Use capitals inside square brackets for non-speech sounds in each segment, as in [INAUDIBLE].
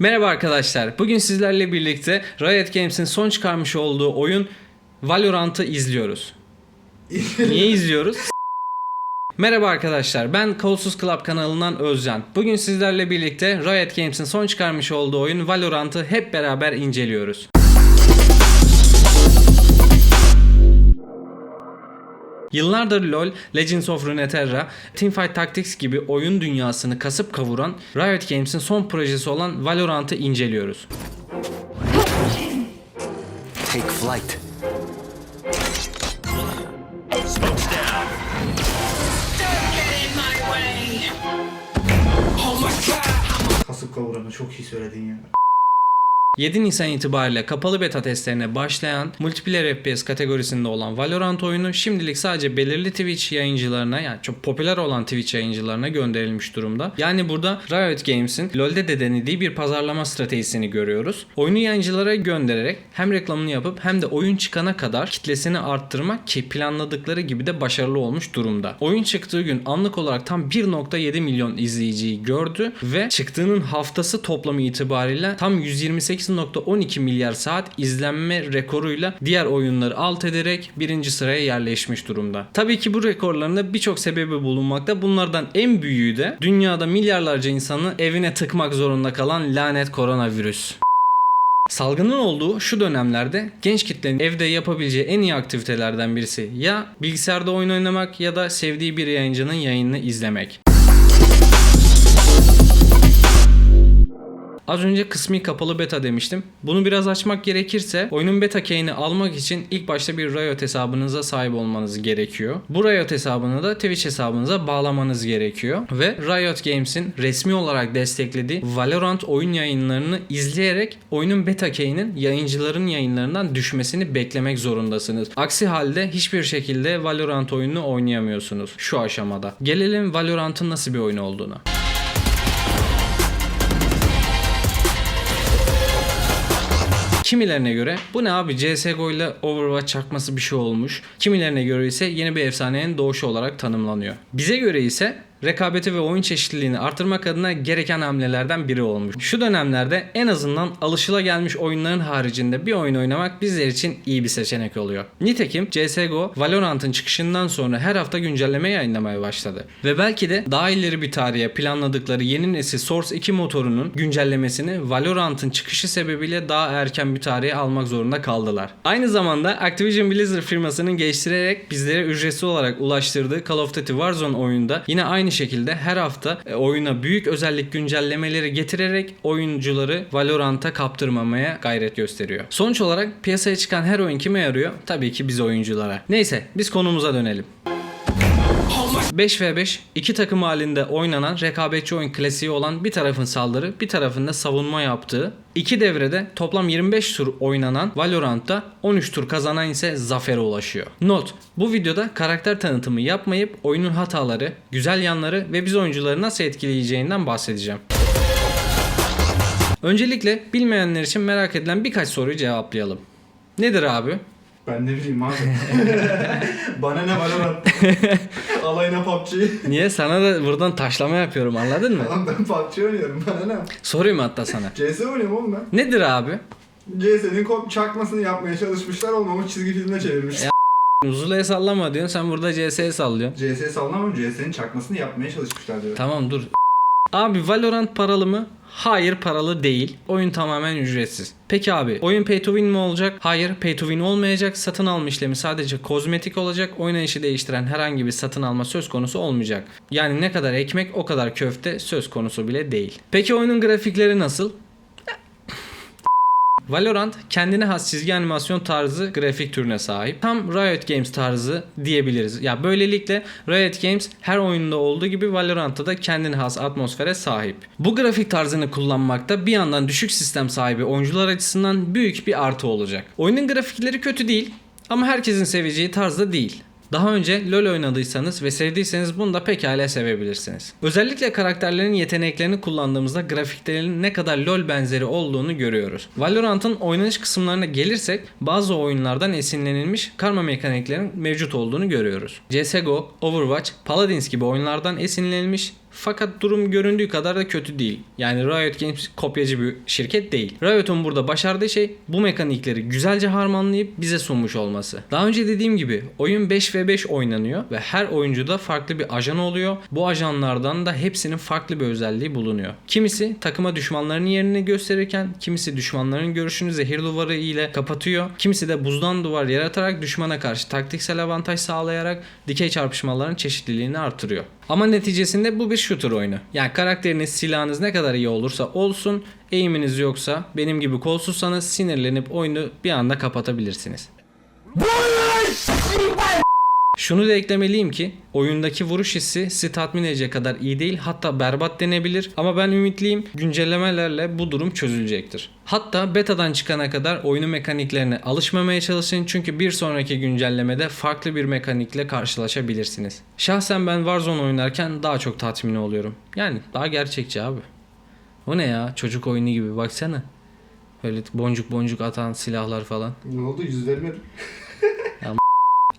Merhaba arkadaşlar. Bugün sizlerle birlikte Riot Games'in son çıkarmış olduğu oyun Valorant'ı izliyoruz. [LAUGHS] Niye izliyoruz? Merhaba arkadaşlar. Ben Kolsuz Club kanalından Özcan. Bugün sizlerle birlikte Riot Games'in son çıkarmış olduğu oyun Valorant'ı hep beraber inceliyoruz. Yıllardır LoL, Legends of Runeterra, Teamfight Tactics gibi oyun dünyasını kasıp kavuran Riot Games'in son projesi olan Valorant'ı inceliyoruz. Take flight. Kasıp kavuranı çok iyi söyledin ya. 7 Nisan itibariyle kapalı beta testlerine başlayan multiplayer FPS kategorisinde olan Valorant oyunu şimdilik sadece belirli Twitch yayıncılarına yani çok popüler olan Twitch yayıncılarına gönderilmiş durumda. Yani burada Riot Games'in LoL'de de denediği bir pazarlama stratejisini görüyoruz. Oyunu yayıncılara göndererek hem reklamını yapıp hem de oyun çıkana kadar kitlesini arttırmak ki planladıkları gibi de başarılı olmuş durumda. Oyun çıktığı gün anlık olarak tam 1.7 milyon izleyiciyi gördü ve çıktığının haftası toplamı itibariyle tam 128 8.12 milyar saat izlenme rekoruyla diğer oyunları alt ederek birinci sıraya yerleşmiş durumda. Tabii ki bu rekorlarında birçok sebebi bulunmakta. Bunlardan en büyüğü de dünyada milyarlarca insanı evine tıkmak zorunda kalan lanet koronavirüs. Salgının olduğu şu dönemlerde genç kitlenin evde yapabileceği en iyi aktivitelerden birisi ya bilgisayarda oyun oynamak ya da sevdiği bir yayıncının yayınını izlemek. Az önce kısmi kapalı beta demiştim. Bunu biraz açmak gerekirse oyunun beta key'ini almak için ilk başta bir Riot hesabınıza sahip olmanız gerekiyor. Bu Riot hesabını da Twitch hesabınıza bağlamanız gerekiyor. Ve Riot Games'in resmi olarak desteklediği Valorant oyun yayınlarını izleyerek oyunun beta key'inin yayıncıların yayınlarından düşmesini beklemek zorundasınız. Aksi halde hiçbir şekilde Valorant oyununu oynayamıyorsunuz şu aşamada. Gelelim Valorant'ın nasıl bir oyun olduğuna. Kimilerine göre bu ne abi CSGO ile Overwatch çakması bir şey olmuş. Kimilerine göre ise yeni bir efsanenin doğuşu olarak tanımlanıyor. Bize göre ise rekabeti ve oyun çeşitliliğini artırmak adına gereken hamlelerden biri olmuş. Şu dönemlerde en azından alışılagelmiş oyunların haricinde bir oyun oynamak bizler için iyi bir seçenek oluyor. Nitekim CSGO Valorant'ın çıkışından sonra her hafta güncelleme yayınlamaya başladı. Ve belki de daha ileri bir tarihe planladıkları yeni nesil Source 2 motorunun güncellemesini Valorant'ın çıkışı sebebiyle daha erken bir tarihe almak zorunda kaldılar. Aynı zamanda Activision Blizzard firmasının geliştirerek bizlere ücretsiz olarak ulaştırdığı Call of Duty Warzone oyunda yine aynı şekilde her hafta e, oyuna büyük özellik güncellemeleri getirerek oyuncuları Valorant'a kaptırmamaya gayret gösteriyor. Sonuç olarak piyasaya çıkan her oyun kime yarıyor? Tabii ki biz oyunculara. Neyse biz konumuza dönelim. 5v5 iki takım halinde oynanan rekabetçi oyun klasiği olan bir tarafın saldırı bir tarafın da savunma yaptığı iki devrede toplam 25 tur oynanan Valorant'ta 13 tur kazanan ise zafere ulaşıyor. Not bu videoda karakter tanıtımı yapmayıp oyunun hataları, güzel yanları ve biz oyuncuları nasıl etkileyeceğinden bahsedeceğim. Öncelikle bilmeyenler için merak edilen birkaç soruyu cevaplayalım. Nedir abi? Ben ne bileyim abi. [LAUGHS] Bana ne var lan? [LAUGHS] Alayına PUBG. Niye? Sana da buradan taşlama yapıyorum anladın mı? Lan ben PUBG oynuyorum. Bana ne? Sorayım hatta sana. CS oynuyorum oğlum ben. Nedir abi? CS'nin çakmasını yapmaya çalışmışlar olmamış çizgi filmine çevirmiş. Ya. Uzulaya sallama diyorsun sen burada CS'ye sallıyorsun. CS sallamam CS'nin çakmasını yapmaya çalışmışlar diyor. Tamam dur. Abi Valorant paralı mı? Hayır paralı değil. Oyun tamamen ücretsiz. Peki abi oyun pay to win mi olacak? Hayır pay to win olmayacak. Satın alma işlemi sadece kozmetik olacak. Oynayışı değiştiren herhangi bir satın alma söz konusu olmayacak. Yani ne kadar ekmek o kadar köfte söz konusu bile değil. Peki oyunun grafikleri nasıl? Valorant kendine has çizgi animasyon tarzı grafik türüne sahip. Tam Riot Games tarzı diyebiliriz. Ya böylelikle Riot Games her oyunda olduğu gibi Valorant'ta da kendine has atmosfere sahip. Bu grafik tarzını kullanmakta bir yandan düşük sistem sahibi oyuncular açısından büyük bir artı olacak. Oyunun grafikleri kötü değil ama herkesin seveceği tarzda değil. Daha önce LoL oynadıysanız ve sevdiyseniz bunu da pekala sevebilirsiniz. Özellikle karakterlerin yeteneklerini kullandığımızda grafiklerin ne kadar LoL benzeri olduğunu görüyoruz. Valorant'ın oynanış kısımlarına gelirsek bazı oyunlardan esinlenilmiş karma mekaniklerin mevcut olduğunu görüyoruz. CSGO, Overwatch, Paladins gibi oyunlardan esinlenilmiş Fakat durum göründüğü kadar da kötü değil. Yani Riot Games kopyacı bir şirket değil. Riot'un burada başardığı şey bu mekanikleri güzelce harmanlayıp bize sunmuş olması. Daha önce dediğim gibi oyun 5v5 oynanıyor ve her oyuncuda farklı bir ajan oluyor. Bu ajanlardan da hepsinin farklı bir özelliği bulunuyor. Kimisi takıma düşmanlarının yerini gösterirken kimisi düşmanların görüşünü zehir duvarı ile kapatıyor. Kimisi de buzdan duvar yaratarak düşmana karşı taktiksel avantaj sağlayarak dikey çarpışmaların çeşitliliğini artırıyor. Ama neticesinde bu bir shooter oyunu. Yani karakteriniz, silahınız ne kadar iyi olursa olsun, eğiminiz yoksa, benim gibi kolsuzsanız sinirlenip oyunu bir anda kapatabilirsiniz. Şunu da eklemeliyim ki oyundaki vuruş hissi sizi tatmin edecek kadar iyi değil hatta berbat denebilir ama ben ümitliyim güncellemelerle bu durum çözülecektir. Hatta betadan çıkana kadar oyunun mekaniklerine alışmamaya çalışın çünkü bir sonraki güncellemede farklı bir mekanikle karşılaşabilirsiniz. Şahsen ben Warzone oynarken daha çok tatmin oluyorum. Yani daha gerçekçi abi. O ne ya çocuk oyunu gibi baksana. Böyle boncuk boncuk atan silahlar falan. Ne oldu yüz vermedim. [LAUGHS]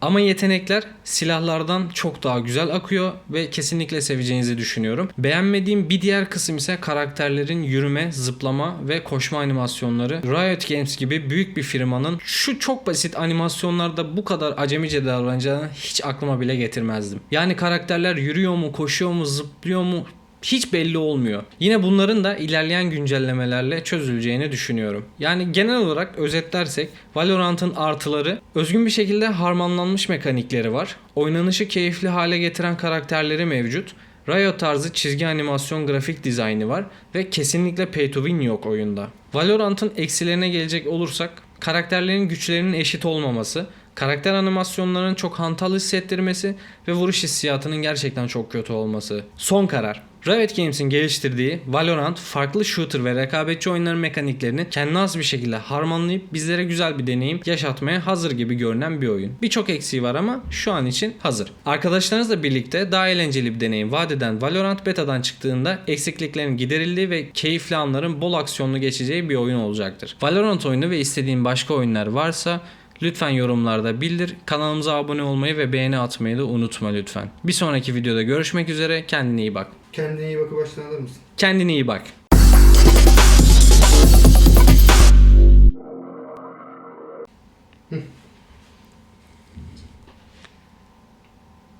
Ama yetenekler silahlardan çok daha güzel akıyor ve kesinlikle seveceğinizi düşünüyorum. Beğenmediğim bir diğer kısım ise karakterlerin yürüme, zıplama ve koşma animasyonları. Riot Games gibi büyük bir firmanın şu çok basit animasyonlarda bu kadar acemice davranacağını hiç aklıma bile getirmezdim. Yani karakterler yürüyor mu, koşuyor mu, zıplıyor mu hiç belli olmuyor. Yine bunların da ilerleyen güncellemelerle çözüleceğini düşünüyorum. Yani genel olarak özetlersek Valorant'ın artıları özgün bir şekilde harmanlanmış mekanikleri var. Oynanışı keyifli hale getiren karakterleri mevcut. Riot tarzı çizgi animasyon grafik dizaynı var ve kesinlikle pay to win yok oyunda. Valorant'ın eksilerine gelecek olursak karakterlerin güçlerinin eşit olmaması, karakter animasyonlarının çok hantal hissettirmesi ve vuruş hissiyatının gerçekten çok kötü olması. Son karar. Riot Games'in geliştirdiği Valorant farklı shooter ve rekabetçi oyunların mekaniklerini kendine has bir şekilde harmanlayıp bizlere güzel bir deneyim yaşatmaya hazır gibi görünen bir oyun. Birçok eksiği var ama şu an için hazır. Arkadaşlarınızla birlikte daha eğlenceli bir deneyim vaat eden Valorant betadan çıktığında eksikliklerin giderildiği ve keyifli anların bol aksiyonlu geçeceği bir oyun olacaktır. Valorant oyunu ve istediğin başka oyunlar varsa Lütfen yorumlarda bildir. Kanalımıza abone olmayı ve beğeni atmayı da unutma lütfen. Bir sonraki videoda görüşmek üzere. Kendine iyi bak. Kendine iyi bakı baştan alır mısın? Kendine iyi bak.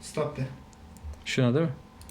Stop de. Şuna değil mi?